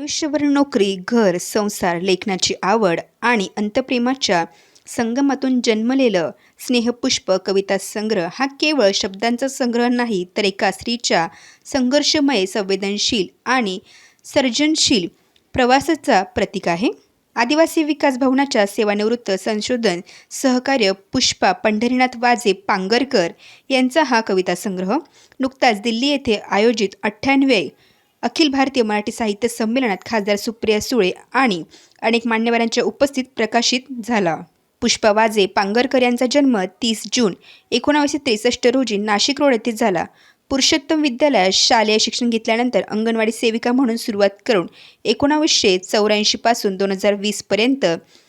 आयुष्यभर नोकरी घर संसार लेखनाची आवड आणि अंतप्रेमाच्या संगमातून जन्मलेलं स्नेहपुष्प कविता संग्रह हा केवळ शब्दांचा संग्रह नाही तर एका स्त्रीच्या संघर्षमय संवेदनशील आणि सर्जनशील प्रवासाचा प्रतीक आहे. आदिवासी विकास भवनाच्या सेवानिवृत्त संशोधन सहकार्य पुष्पा पंढरीनाथ वाजे पांगरकर यांचा हा कविता संग्रह नुकताच दिल्ली येथे आयोजित अठ्ठ्याण्णवे अखिल भारतीय मराठी साहित्य संमेलनात खासदार सुप्रिया सुळे आणि अनेक मान्यवरांच्या उपस्थित प्रकाशित झाला. पुष्पा वाजे पांगरकर यांचा जन्म तीस जून एकोणावीसशे त्रेसष्ट रोजी नाशिक रोड येथे झाला. पुरुषोत्तम विद्यालयात शालेय शिक्षण घेतल्यानंतर अंगणवाडी सेविका म्हणून सुरुवात करून एकोणावीसशे चौऱ्याऐंशीपासून दोन हजार वीसपर्यंत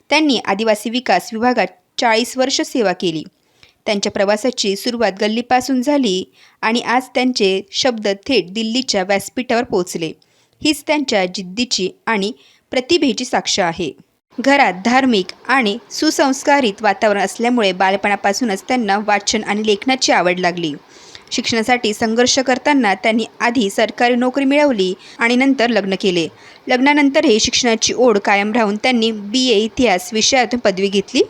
त्यांनी आदिवासी विकास विभागात चाळीस वर्ष सेवा केली. त्यांच्या प्रवासाची सुरुवात गल्लीपासून झाली आणि आज त्यांचे शब्द थेट दिल्लीच्या व्यासपीठावर पोहोचले. हीच त्यांच्या जिद्दीची आणि प्रतिभेची साक्ष आहे. घरात धार्मिक आणि सुसंस्कारित वातावरण असल्यामुळे बालपणापासूनच त्यांना वाचन आणि लेखनाची आवड लागली. शिक्षणासाठी संघर्ष करताना त्यांनी आधी सरकारी नोकरी मिळवली आणि नंतर लग्न केले. लग्नानंतरही शिक्षणाची ओढ कायम राहून त्यांनी बी ए इतिहास विषयातून पदवी घेतली.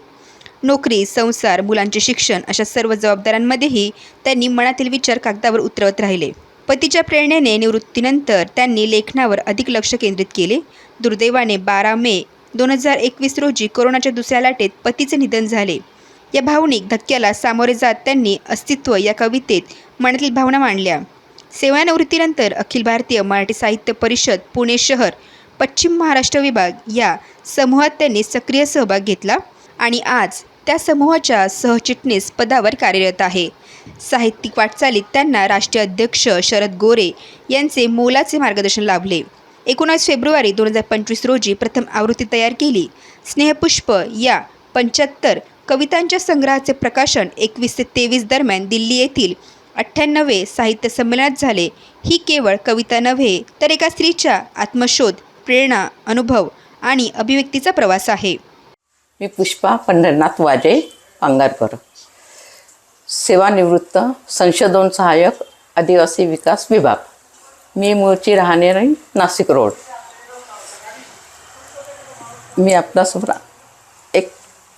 नोकरी संसार मुलांचे शिक्षण अशा सर्व जबाबदाऱ्यांमध्येही त्यांनी मनातील विचार कागदावर उतरवत राहिले. पतीच्या प्रेरणेने निवृत्तीनंतर त्यांनी लेखनावर अधिक लक्ष केंद्रित केले. दुर्दैवाने बारा मे दोन हजार एकवीस रोजी कोरोनाच्या दुसऱ्या लाटेत पतीचे निधन झाले. या भावनिक धक्क्याला सामोरे जात त्यांनी अस्तित्व या कवितेत मनातील भावना मांडल्या. सेवानिवृत्तीनंतर अखिल भारतीय मराठी साहित्य परिषद पुणे शहर पश्चिम महाराष्ट्र विभाग या समूहात त्यांनी सक्रिय सहभाग घेतला आणि आज त्या समूहाच्या सहचिटणीस पदावर कार्यरत आहे. साहित्यिक वाटचालीत त्यांना राष्ट्रीय अध्यक्ष शरद गोरे यांचे मोलाचे मार्गदर्शन लाभले. एकोणास फेब्रुवारी दोन हजार पंचवीस रोजी प्रथम आवृत्ती तयार केली. स्नेहपुष्प या पंच्याहत्तर कवितांच्या संग्रहाचे प्रकाशन एकवीस ते तेवीस दरम्यान दिल्ली येथील अठ्ठ्याण्णवे साहित्य संमेलनात झाले. ही केवळ कविता नव्हे तर एका स्त्रीच्या आत्मशोध प्रेरणा अनुभव आणि अभिव्यक्तीचा प्रवास आहे. मी पुष्पा पंढरनाथ वाजे पांगारकर सेवानिवृत्त संशोधन सहाय्यक आदिवासी विकास विभाग. मी मूळची राहणारी नाशिक रोड. मी आपल्यासमोर एक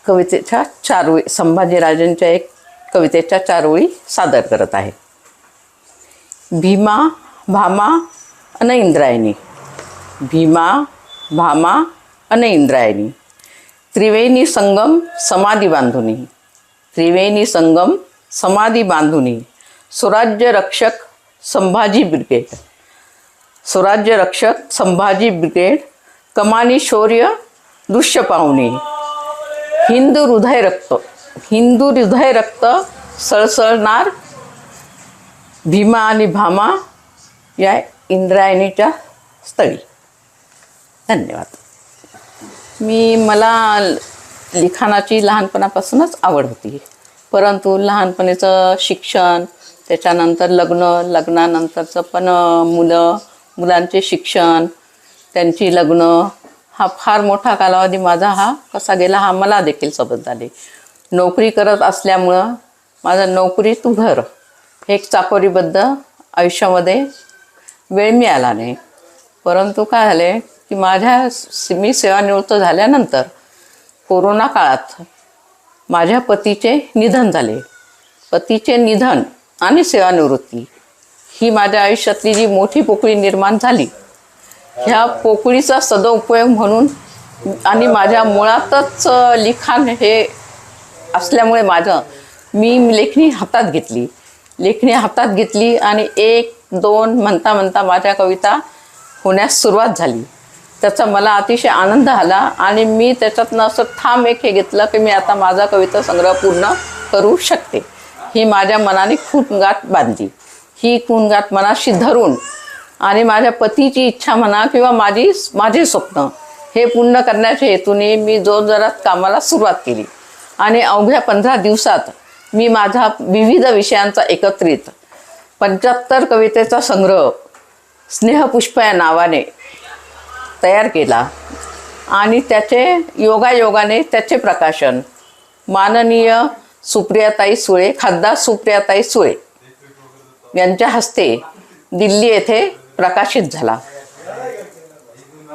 कवितेच्या चारवी संभाजीराजांच्या एक कवितेच्या चारवळी सादर करत आहे. भीमा भामा अन इंद्रायणी. भीमा भामा अन इंद्रायणी. त्रिवेणी संगम समाधी बांधुनी. त्रिवेणी संगम समाधी बांधुनी. स्वराज्य रक्षक संभाजी ब्रिगेड. स्वराज्य रक्षक संभाजी ब्रिगेड कमानी शौर्य दृश्य पाहुणे. हिंदू हृदय रक्त हिंदू हृदय रक्त सळसळणार भीमा आणि भामा या इंद्रायणीच्या स्थळी. धन्यवाद. मी मला लिखाणाची लहानपणापासूनच आवड होती. परंतु लहानपणीचं शिक्षण त्याच्यानंतर लग्न लग्नानंतरचं पण मुलं मुलांचे शिक्षण त्यांची लग्न हा फार मोठा कालावधी माझा हा कसा गेला हा मला देखील सोबत झाले. नोकरी करत असल्यामुळं माझं नोकरी तू घर हे एक चाकोरीबद्ध आयुष्यामध्ये वेळ मिळाला नाही. परंतु काय झाले की माझ्या मी सेवानिवृत्त झाल्यानंतर कोरोना काळात माझ्या पतीचे निधन झाले. पतीचे निधन आणि सेवानिवृत्ती ही माझ्या आयुष्यातली जी मोठी पोकळी निर्माण झाली ह्या पोकळीचा सदुपयोग म्हणून आणि माझ्या मुळातच लिखाण हे असल्यामुळे माझं मी लेखणी हातात घेतली. लेखणी हातात घेतली आणि एक दोन म्हणता म्हणता माझ्या कविता होण्यास सुरुवात झाली. त्याचा मला अतिशय आनंद आला आणि मी त्याच्यातनं असं ठाम एक हे घेतलं की मी आता माझा कविता संग्रह पूर्ण करू शकते. ही माझ्या मनाने खूप गाठ बांधली. ही खूणगाठ मनाशी धरून आणि माझ्या पतीची इच्छा म्हणा किंवा माझी माझे स्वप्न हे पूर्ण करण्याच्या हेतूने मी जोरजोरात कामाला सुरुवात केली. आणि अवघ्या पंधरा दिवसात मी माझा विविध विषयांचा एकत्रित पंच्याहत्तर कवितेचा संग्रह स्नेहपुष्प या नावाने तयार केला. आणि त्याचे योगायोगाने त्याचे प्रकाशन. माननीय सुप्रियाताई सुळे खासदार सुप्रियाताई सुळे यांच्या हस्ते दिल्ली येथे प्रकाशित झाला.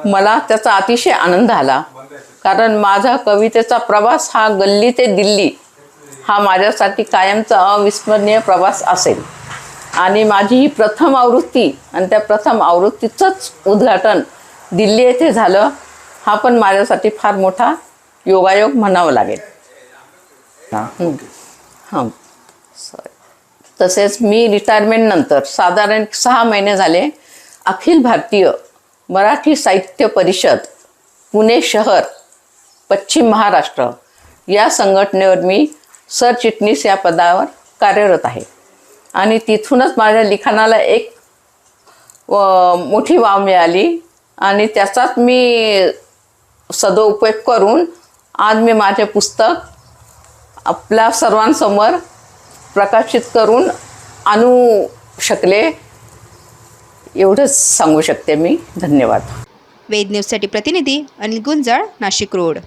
मला त्याचा अतिशय आनंद आला कारण माझा कवितेचा प्रवास हा गल्ली ते दिल्ली हा माझ्यासाठी कायमचा अविस्मरणीय प्रवास असेल. आणि माझी ही प्रथम आवृत्ती आणि त्या प्रथम आवृत्तीचंच उद्घाटन दिल्ली येथे झालं हा पण माझ्यासाठी फार मोठा योगायोग म्हणावं लागेल. हं. हां. सॉरी तसेच मी रिटायरमेंटनंतर साधारण सहा महिने झाले अखिल भारतीय मराठी साहित्य परिषद पुणे शहर पश्चिम महाराष्ट्र या संघटनेवर मी सरचिटणीस या पदावर कार्यरत आहे. आणि तिथूनच माझ्या लिखाणाला एक मोठी वाव मिळाली. आणि त्याचाच मी सदोपयोग करून आज मी माझे पुस्तक आपल्या सर्वांसमोर प्रकाशित करून आणू शकले एवढंच सांगू शकते मी. धन्यवाद. वेद न्यूजसाठी प्रतिनिधी अनिल गुंजाळ नाशिक रोड.